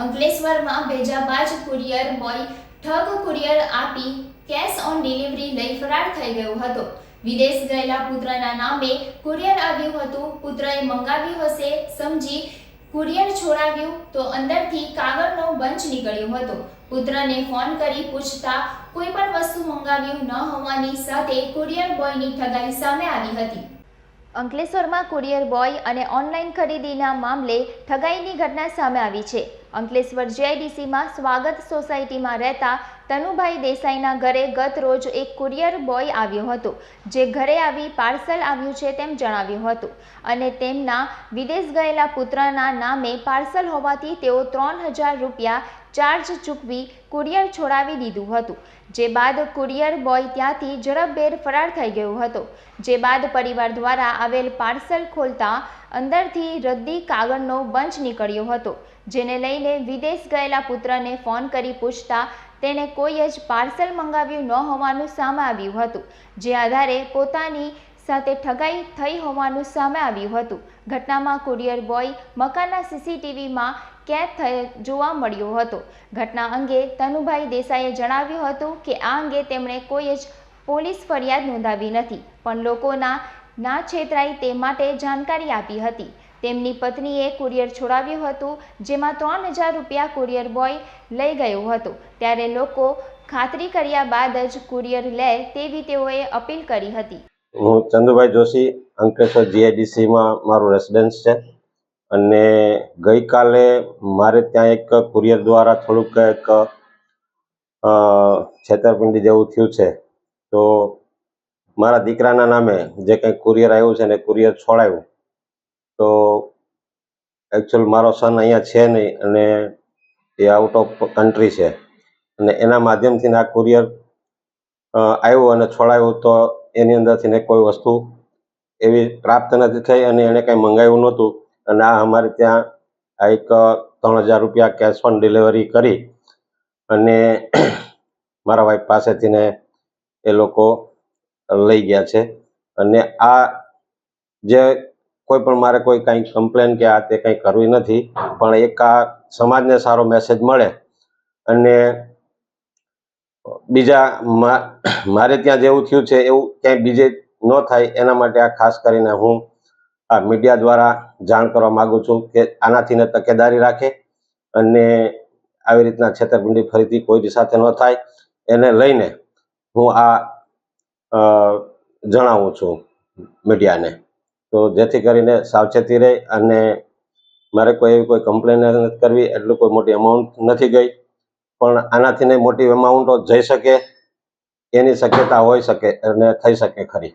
અંકલેશ્વરમાં ભેજાબાજ courier boy ઠગ કુરિયર આપી કેશ ઓન ડિલિવરી લઈ ફરાર થઈ ગયો હતો. વિદેશ ગયેલા પુત્રના નામે કુરિયર આવ્યું હતું. પુત્રએ મંગાવ્યું હશે, સમજી કુરિયર છોડાવ્યું તો અંદરથી કાગળનો બંચ નીકળ્યો હતો. પુત્રને ફોન કરી પૂછતા કોઈ પણ વસ્તુ મંગાવ્યું ન હોવાની સાથે કુરિયર બોયની ઠગાઈ સામે આવી હતી. અંકલેશ્વરમાં કુરિયર બોય અને ઓનલાઈન ખરીદીના મામલે ઠગાઈની ઘટના સામે આવી છે. અંકલેશ્વર જીઆઈડીસીમાં સ્વાગત સોસાયટીમાં રહેતા તનુભાઈ દેસાઈના ઘરે ગત રોજ એક કુરિયર બોય આવ્યો હતો, જે ઘરે આવી પાર્સલ આવ્યું છે તેમ જણાવ્યું હતું અને તેમના વિદેશ ગયેલા પુત્રના નામે પાર્સલ હોવાથી તેઓ ત્રણ હજાર રૂપિયા ચાર્જ ચૂકવી કુરિયર છોડાવી દીધું હતું. જે બાદ કુરિયર બોય ત્યાંથી ઝડપભેર ફરાર થઈ ગયો હતો. જે બાદ પરિવાર દ્વારા આવેલ પાર્સલ ખોલતા અંદરથી રદ્દી કાગળનો બંચ નીકળ્યો હતો, જેને લઈને વિદેશ ગયેલા પુત્રને ફોન કરી પૂછતા તેણે કોઈ જ પાર્સલ મંગાવ્યું ન હોવાનું સામે આવ્યું હતું, જે આધારે પોતાની સાથે ઠગાઈ થઈ હોવાનું સામે આવ્યું હતું. ઘટનામાં કુરિયર બોય મકાનના સીસીટીવીમાં કેદ થયેલ જોવા મળ્યો હતો. ઘટના અંગે તનુભાઈ દેસાઈએ જણાવ્યું હતું કે આ અંગે તેમણે કોઈ જ પોલીસ ફરિયાદ નોંધાવી નથી, પણ લોકોના ના છેતરાય તે માટે જાણકારી આપી હતી. તેમની પત્નીએ કુરિયર છોડાવ્યું હતું, જેમાં ત્રણ હજાર રૂપિયા કુરિયર બોય લઈ ગયો હતો. ત્યારે લોકો ખાતરી કર્યા બાદ જ કુરિયર લે તેવી તેઓએ અપીલ કરી હતી. હું ચંદુભાઈ જોશી, અંકલેશ્વર જીઆઈડીસીમાં મારું રેસિડન્સ છે. અને ગઈકાલે મારે ત્યાં એક કુરિયર દ્વારા થોડુંક એક છેતરપિંડી જેવું થયું છે. તો મારા દીકરાના નામે જે કંઈ કુરિયર આવ્યું છે ને કુરિયર છોડાયું. તો એકચ્યુઅલ મારો સન અહીંયા છે નહીં અને એ આઉટ ઓફ કન્ટ્રી છે. અને એના માધ્યમથી આ કુરિયર આવ્યું અને છોડાયું તો એની અંદરથી કોઈ વસ્તુ એવી પ્રાપ્ત નથી થઈ અને એણે કંઈ મંગાવ્યું નહોતું. અને આ અમારે ત્યાં આ એક ત્રણ હજાર રૂપિયા કેશ ઓન ડિલિવરી કરી અને મારા વાઈફ પાસેથી ને એ લોકો લઈ ગયા છે. અને આ જે કોઈ પણ મારે કોઈ કાંઈ કમ્પ્લેન કે આ તે કંઈ કરવી નથી, પણ એક આ સમાજને સારો મેસેજ મળે અને બીજા મારે ત્યાં જેવું થયું છે, એવું ક્યાંય બીજે ન થાય, એના માટે આ ખાસ કરીને હું આ મીડિયા દ્વારા જાણ કરવા માગું છું કે આનાથીને તકેદારી રાખે અને આવી રીતના છેતરપિંડી ફરીથી કોઈ સાથે ન થાય, એને લઈને હું આ જણાવું છું મીડિયાને. તો જેથી કરીને સાવચેતી રહે અને મારે કોઈ એવી કોઈ કમ્પ્લેન નથી કરવી, એટલું કોઈ મોટી અમાઉન્ટ નથી ગઈ. પણ આનાથી મોટી અમાઉન્ટો જઈ શકે એની શક્યતા હોઈ શકે અને થઈ શકે ખરી.